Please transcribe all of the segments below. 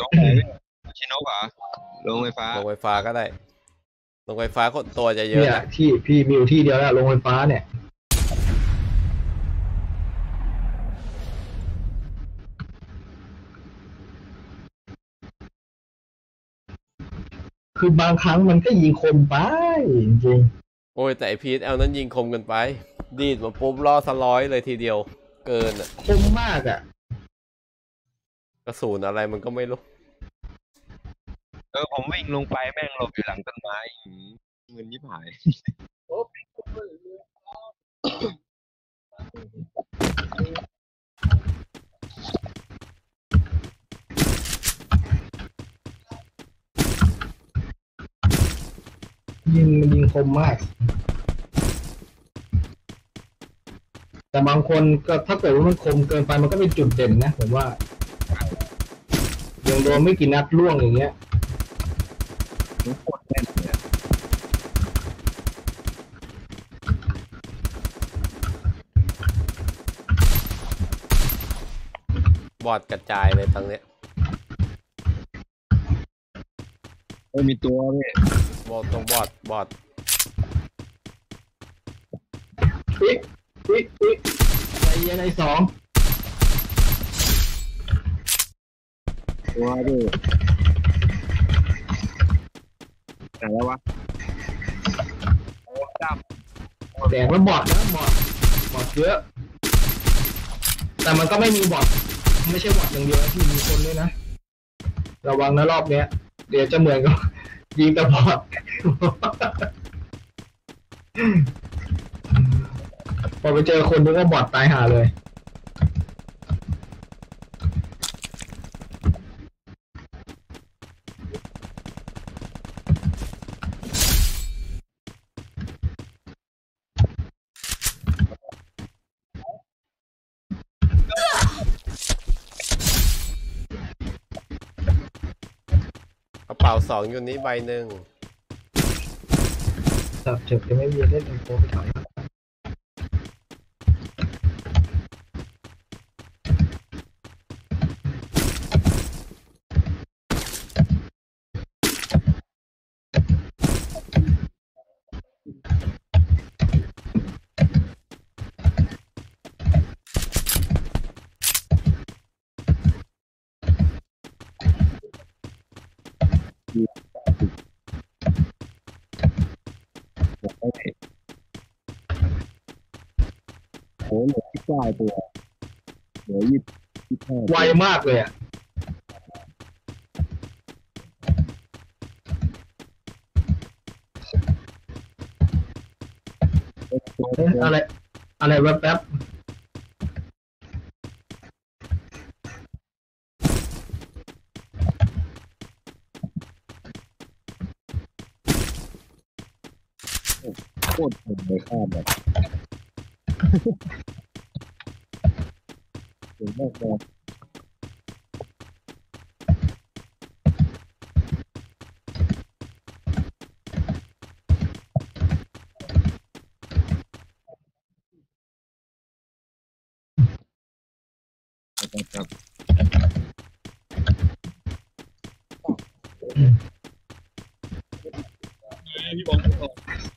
ต้องไหนพี่ชินกเหรอโรงไฟฟ้า ลงไฟฟ้าก็ได้ ลงไฟฟ้าคนตัวจะเยอะเนี่ยนะที่พี่มีอยู่ที่เดียวแล้วโรงไฟฟ้าเนี่ยคือบางครั้งมันก็ยิงคมไปจริงโอ้ยแต่ไอพีทเอานั้นยิงคมกันไป ดีดมาปุ๊บล่อสร้อยเลยทีเดียว เกินอะๆคมมากอะ กระสุนอะไรมันก็ไม่รู้ เออผมวิ่งลงไปแม่งหลบอยู่หลังต้นไม้หืมเงินยิบหายยิงมันยิงคมมาก แต่บางคนก็ถ้าเกิดว่ามันคมเกินไปมันก็เป็นจุดเด่นนะผมว่ายังโดนไม่กี่นัดล่วงอย่างเงี้ยทุกคนแน่นเลยอะบอดกระจายเลยตรงเนี้ยเออมีตัวพี่บอดตรงบอดบอดปิ๊ก ปิ๊กปิ๊กใจเย็นไอ้สองตัวพี่ไหนแล้ววะโอ้ดำแดงแล้วบอดนะบอดบอดเยอะ แต่มันก็ไม่มีบอดไม่ใช่บอดอย่างเดียวนะที่มีคนด้วยนะ ระวังนะรอบเนี้ย เดี๋ยวจะเหมือนกับยิงแต่บอด พอไปเจอคนนึกว่าบอดตายหาเลย กระเป๋าสองอยู่นี้ใบหนึ่งครับเจ็บจะไม่มีเล่นอินโฟไปถอยโอ้ เหลือที่เก้าตัวเหลือยี่สิบห้าไวมากเลยอะตัวเอ๊ะอะไร อะไรแวบๆโคตรผมเลยข้ามแบบ เก่งมากเลยครับพี่บอล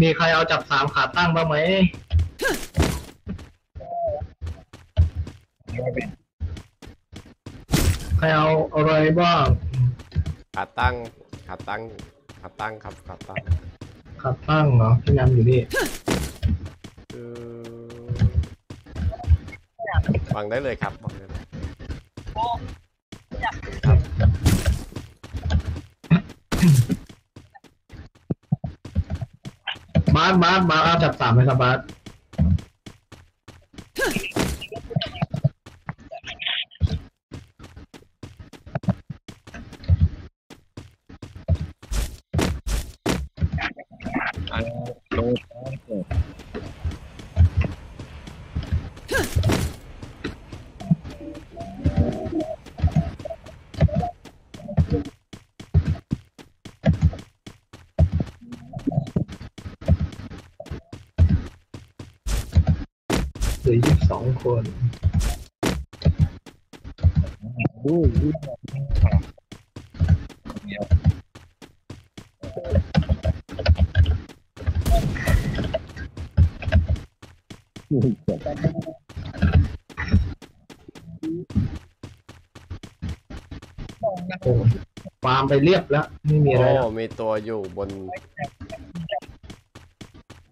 มีใครเอาจับสามขาตั้งบ้างไหมใครเอาอะไรบ้าง ขาตั้ง ขาตั้ง ขาตั้งครับ ขาตั้งขาตั้งเหรอพี่นันอยู่นี่คือฟังได้เลยครับฟังได้เลยาสบาสบาสอาจับสามไหมครับบาสอันโด คนดูดูเโอ้ฟาร์มไปเรียบแล้ว ไม่มีอะไรโอ้แล้วมีตัวอยู่บน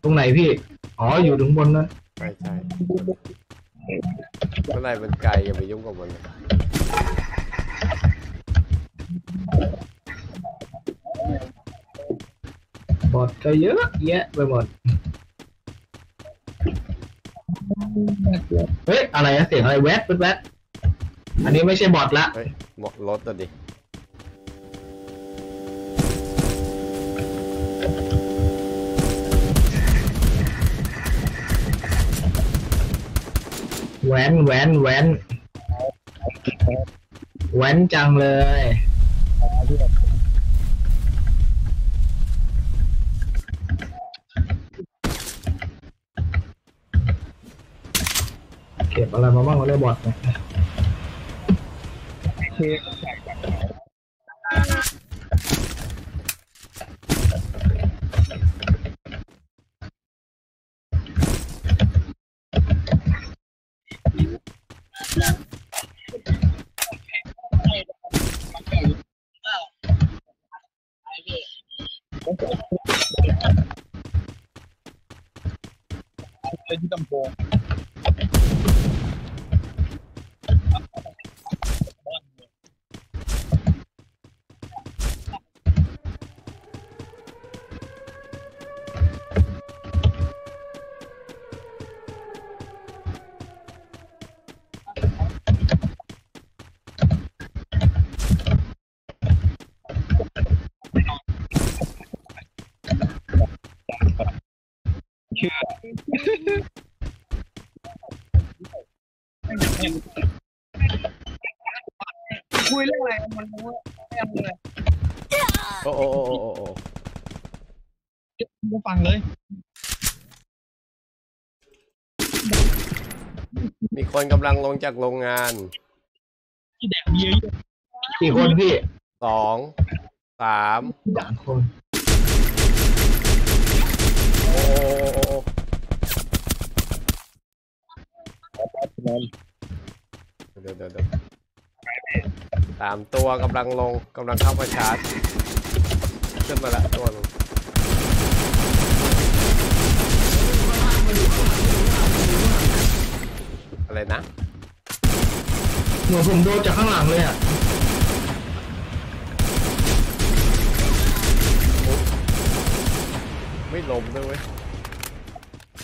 ตรงไหนพี่ อ๋อ อยู่ถึงบนนั้นใช่ใช่ เมื่อไรมันไกลอย่าไปยุ่งกับมันเลยบอดก็เยอะแยะไปหมด เฮ้ย อะไรนะเสียงอะไรแวดแวดแวดอันนี้ไม่ใช่บอทละเฮ้ยหมดรถอะดิ หวนแหวนแหวนแหวนจังเลยเก็บอะไรมาบ้างวะเนี่ยบอทเนี่ย ป็นที่ตำโพง คุยเรื่องอะไรมันรู้ว่าไม่เอาเลยโอ้โอ้โอ้โอ้โอ้โอ้ไม่ฟังเลยมีคนกำลังลงจากโรงงาน ที่แดกเบียร์อยู่กี่คนพี่สองสามสามคน โอ้โอ้โอ้โอ้ นั่น เดี๋ยวเดี๋ยวเดี๋ยวสามตัวกำลังลงกำลังเข้ามาชาร์จขึ้นมาละตัวหนึงอะไรนะเหมือนผมโดนจากข้างหลังเลยอะไม่ลมด้วยเว้ย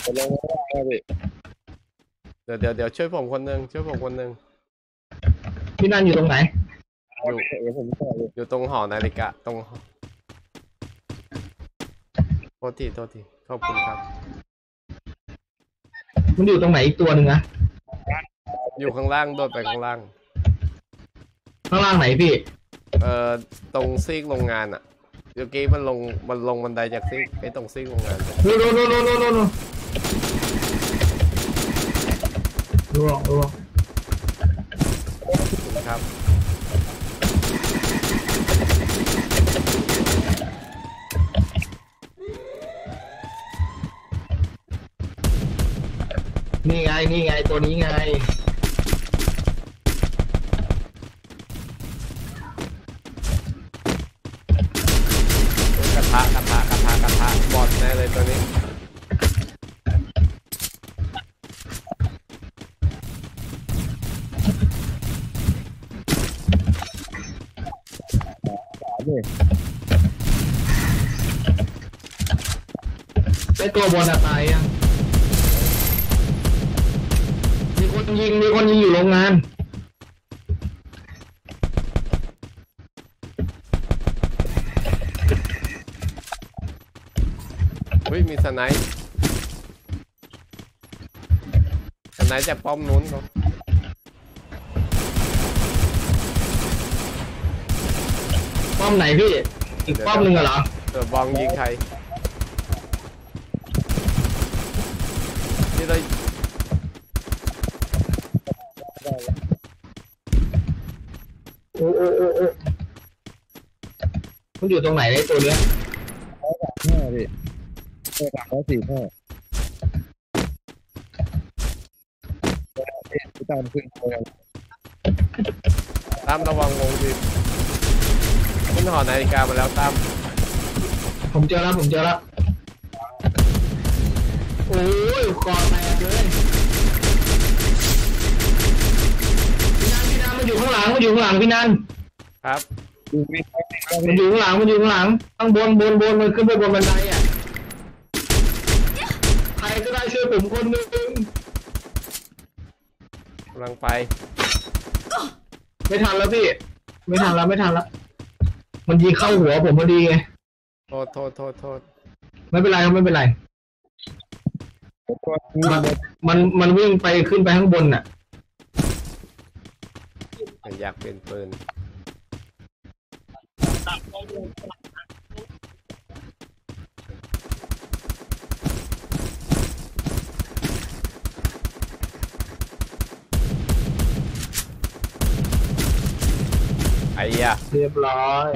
จะลงไม่ได้ครับพี่เดี๋ยวเดี๋ยวเดี๋ยวช่วยผมคนหนึ่งช่วยผมคนหนึ่งพี่นันอยู่ตรงไหน อยู่เดี๋ยวผมต่อเลยอยู่ตรงหอนาฬิกาตรงหอโทษทีโทษทีขอบคุณครับ มันอยู่ตรงไหนอีกตัวหนึ่งนะอยู่ข้างล่างโดดไปข้างล่าง ข้างล่างไหนพี่ เอ่อตรงซีกโรงงานอะเมื่อกี้มันลงมันลงบันไดจากซีกไอ้ตรงซีกโรงงานอะโน่นโน่นโน่นโน่น ร่วงร่วงครับนี่ไง นี่ไง ตัวนี้ไง กระทะกระทะกระทะกระทะบอลแน่เลยตัวนี้ ตัวบนอะตายยังมีคนยิง มีคนยิงอยู่โรงงานเฮ้ยมีสไนป์สไนป์จากป้อมนู้นเขาป้อมไหนพี่ อีกป้อมหนึ่งอะเหรอเสือบองยิงใคร นี่เราโอ้โอ้โอ้โอ้มันอยู่ตรงไหนไอ้ตัวเนี้ยห้าดิเออสามร้อยสี่ห้าเอ๊ะตามขึ้นไปกันตามระวังวงดิขึ้นหอนาฬิกามาแล้วตาม ผมเจอแล้วผมเจอแล้ว โอ้ยคอแตกเลยพี่นันพี่นันมันอยู่ข้างหลังมันอยู่ข้างหลังพี่นันครับดูวิ่งเข้าไปแล้วมันอยู่ข้างหลังมันอยู่ข้างหลังข้างบนบนบนมันขึ้นไปบนบันไดอะใครก็ได้ช่วยผมคนหนึ่งกำลังไป ไม่ทันแล้วพี่ ไม่ทันแล้วไม่ทันแล้วมันยิงเข้าหัวผมพอดีไงโทษโทษโทษโทษไม่เป็นไรครับไม่เป็นไรตัวนี้ มันมันมันวิ่งไปขึ้นไปข้างบนน่ะ อยากเป็นปืนไอ้ยะเรียบร้อย